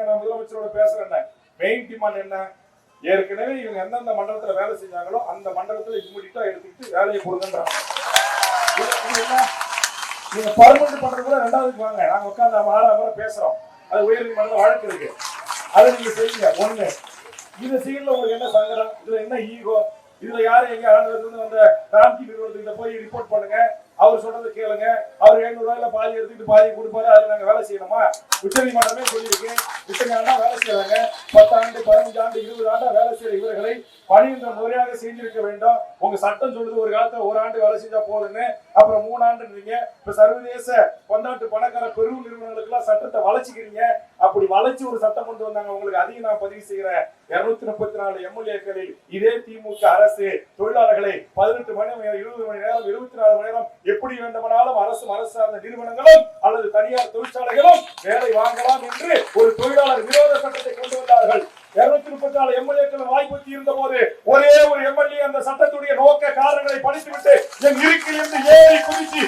சொன்னாங்க நான் முதலமைச்சரோட பேசுறேன் மெயின் டிமாண்ட் என்ன? ஏற்கனவே இவங்க எந்தெந்த மண்டலத்துல வேலை செஞ்சாங்களோ அந்த மண்டலத்துல இம்மிடியா எடுத்துக்கிட்டு வேலையை கொடுங்கன்றாங்க. நீங்க பர்மனன்ட் பண்றது கூட ரெண்டாவதுக்கு வாங்க. நாங்க உட்காந்து ஆறாம் முறை பேசுறோம். அது உயர் வழக்கு இருக்கு. அதை நீங்க செய்யுங்க. ஒண்ணு இந்த சீன்ல உங்களுக்கு என்ன சங்கடம்? இதுல என்ன ஈகோ இதுல யாரு எங்க ஆளுநர் வந்த ராம்கி நிறுவனத்துக்கிட்ட போய் ரிப்போர்ட் பண்ணுங்க. அவர் சொல்றது கேளுங்க. அவர் எழுநூறு ரூபாயில பாதி எடுத்துக்கிட்டு பாதி கொடுப்பாரு. அதுல நாங்க வேலை செய்யணுமா? உச்ச நீதிமன்றமே சொல்லியிருக்கு. இத்தனை ஆண்டா வேலை செய்யறாங்க. பத்தாண்டு பதினஞ்சு ஆண்டு இருபது ஆண்டா வேலை செய்யற இவர்களை பணியின்ற முறையாக செஞ்சிருக்க வேண்டும். உங்க சட்டம் சொல்லுது ஒரு காலத்துல ஒரு ஆண்டு வேலை செஞ்சா போதுன்னு அப்புறம் மூணு ஆண்டுன்றீங்க இப்ப சர்வதேச கொண்டாட்டு பணக்கார பெரும் நிறுவனங்களுக்கு எல்லாம் சட்டத்தை வளைச்சிக்கிறீங்க அப்படி வளைச்சு ஒரு சட்டம் கொண்டு வந்தாங்க. உங்களுக்கு அதிகம் நான் பதிவு செய்கிறேன் இருநூத்தி முப்பத்தி நாலு எம்எல்ஏக்களில் இதே திமுக அரசு தொழிலாளர்களை பதினெட்டு மணி நேரம் இருபது மணி நேரம் இருபத்தி நாலு மணி நேரம் எப்படி வேண்டுமானாலும் அரசு அரசு சார்ந்த நிறுவனங்களும் அல்லது தனியார் தொழிற்சாலைகளும் வேலை வாங்கலாம் என்று ஒரு தொழிலாளர் விரோத சட்டத்தை கொண்டு வந்தார்கள். இருநூத்தி முப்பத்தி நாலு எம்எல்ஏக்கள் வாய்ப்பு இருந்த போது ஒரே ஒரு எம்எல்ஏ அந்த சட்டத்துடைய நோக்க காரணங்களை படித்துவிட்டு என் இருக்கில் இருந்து ஏறி குதிச்சு